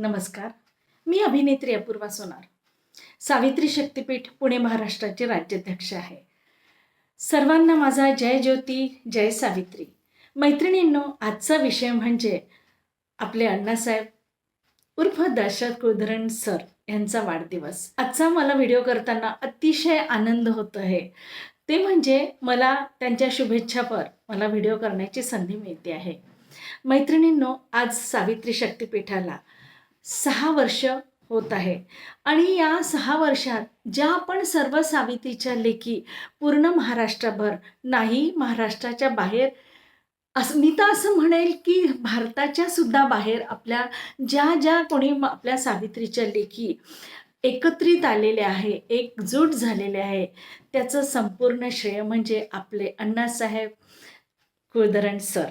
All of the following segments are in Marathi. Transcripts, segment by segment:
नमस्कार. मी अभिनेत्री अपूर्वा सोनार. सावित्री शक्तीपीठ पुणे महाराष्ट्राचे राज्याध्यक्ष आहे. सर्वांना माझा जय ज्योती जय सावित्री. मैत्रिणींनो आजचा विषय म्हणजे आपले अण्णासाहेब उर्फ दशरथ कुलधरण सर यांचा वाढदिवस. आजचा मला व्हिडिओ करताना अतिशय आनंद होत आहे. ते म्हणजे मला त्यांच्या शुभेच्छापर मला व्हिडिओ करण्याची संधी मिळते आहे. मैत्रिणींनो आज सावित्री शक्तीपीठाला सहा वर्ष होत आहे. आणि या सहा वर्षात ज्या आपण सर्व सावित्रीच्या लेखी पूर्ण महाराष्ट्रभर नाही महाराष्ट्राच्या बाहेर असं मी तर असं म्हणेल की भारताच्या सुद्धा बाहेर आपल्या ज्या ज्या कोणी आपल्या सावित्रीच्या लेखी एकत्रित आलेले आहे एकजूट झालेले आहे त्याचं संपूर्ण श्रेय म्हणजे आपले अण्णासाहेब कुळधरण सर.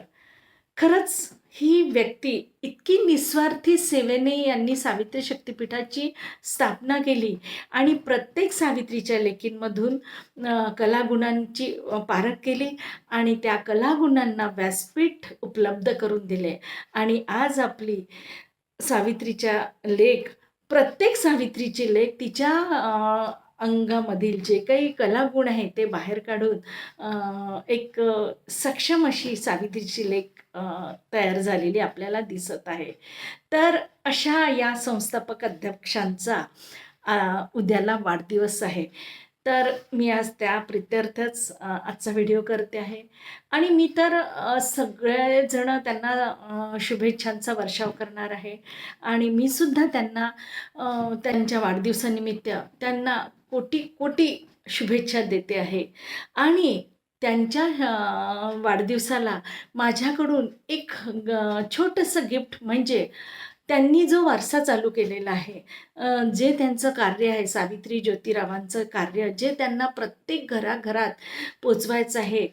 खरंच ही व्यक्ती इतकी निस्वार्थी सेवेने यांनी सावित्री शक्तिपीठाची स्थापना केली आणि प्रत्येक सावित्रीच्या लेखींमधून कलागुणांची पारख केली आणि त्या कलागुणांना व्यासपीठ उपलब्ध करून दिले. आणि आज आपली सावित्रीच्या लेख प्रत्येक सावित्रीची लेख तिच्या अंगामधील जे काही कलागुण आहे ते बाहेर काढून एक सक्षम अशी सावित्रीची लेख तयार झालेली आपल्याला दिसत आहे. तर अशा या संस्थापक अध्यक्षांचा उद्याला वाढदिवस आहे. तर मी आज त्या प्रित्यर्थच आजचा व्हिडिओ करते आहे. आणि मी तर सगळेजणं सगळेजण त्यांना शुभेच्छांचा वर्षाव करणार आहे. आणि मी सुद्धा त्यांना त्यांच्या वाढदिवसानिमित्त त्यांना कोटी कोटी शुभेच्छा देते आहे. आणि त्यांच्या वाढदिवसाला माझ्याकडून एक ग छोटंसं गिफ्ट म्हणजे त्यांनी जो वारसा चालू केलेला आहे जे त्यांचं कार्य आहे सावित्री ज्योतिरावांचं कार्य जे त्यांना प्रत्येक घराघरात पोचवायचं आहे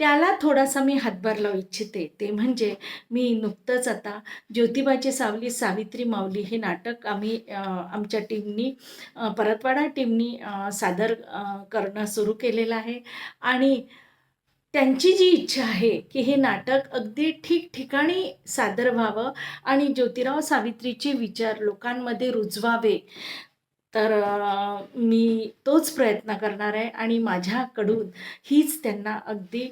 त्याला थोडासा मी हातभार लावू इच्छिते. ते म्हणजे मी नुकतंच आता ज्योतिबाची सावली सावित्री माऊली हे नाटक आम्ही आमच्या टीमनी परतवाडा टीमनी सादर करणं सुरू केलेलं आहे. आणि त्यांची जी इच्छा आहे की हे नाटक अगदी ठिकठिकाणी सादर व्हावं आणि ज्योतिराव सावित्रीचे विचार लोकांमध्ये रुजवावे तर मी तोच प्रयत्न करणार आहे आणि माझ्याकडून हीच त्यांना अगदी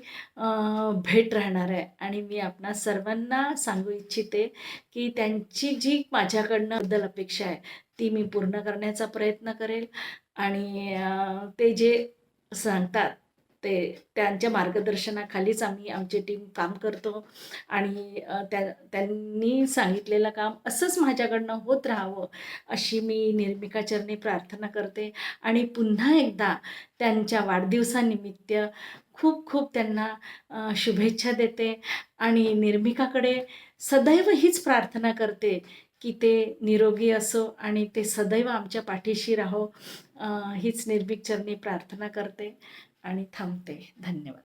भेट राहणार आहे. आणि मी आपणा सर्वांना सांगू इच्छिते की त्यांची जी माझ्याकडनं बद्दल अपेक्षा आहे ती मी पूर्ण करण्याचा प्रयत्न करेल. आणि ते जे सांगतात ते त्यांच्या मार्गदर्शनाखालीच आम्ही आमची टीम काम करतो. आणि त्या त्यांनी सांगितलेलं काम असंच माझ्याकडनं होत राहावं अशी मी निर्मिका चरणी प्रार्थना करते. आणि पुन्हा एकदा त्यांच्या वाढदिवसानिमित्त खूप खूप त्यांना शुभेच्छा देते. आणि निर्मिकाकडे सदैव हीच प्रार्थना करते की ते निरोगी असो आणि ते सदैव आमच्या पाठीशी राहो. हीच निर्भीक चरणी प्रार्थना करते आणि थांबते. धन्यवाद.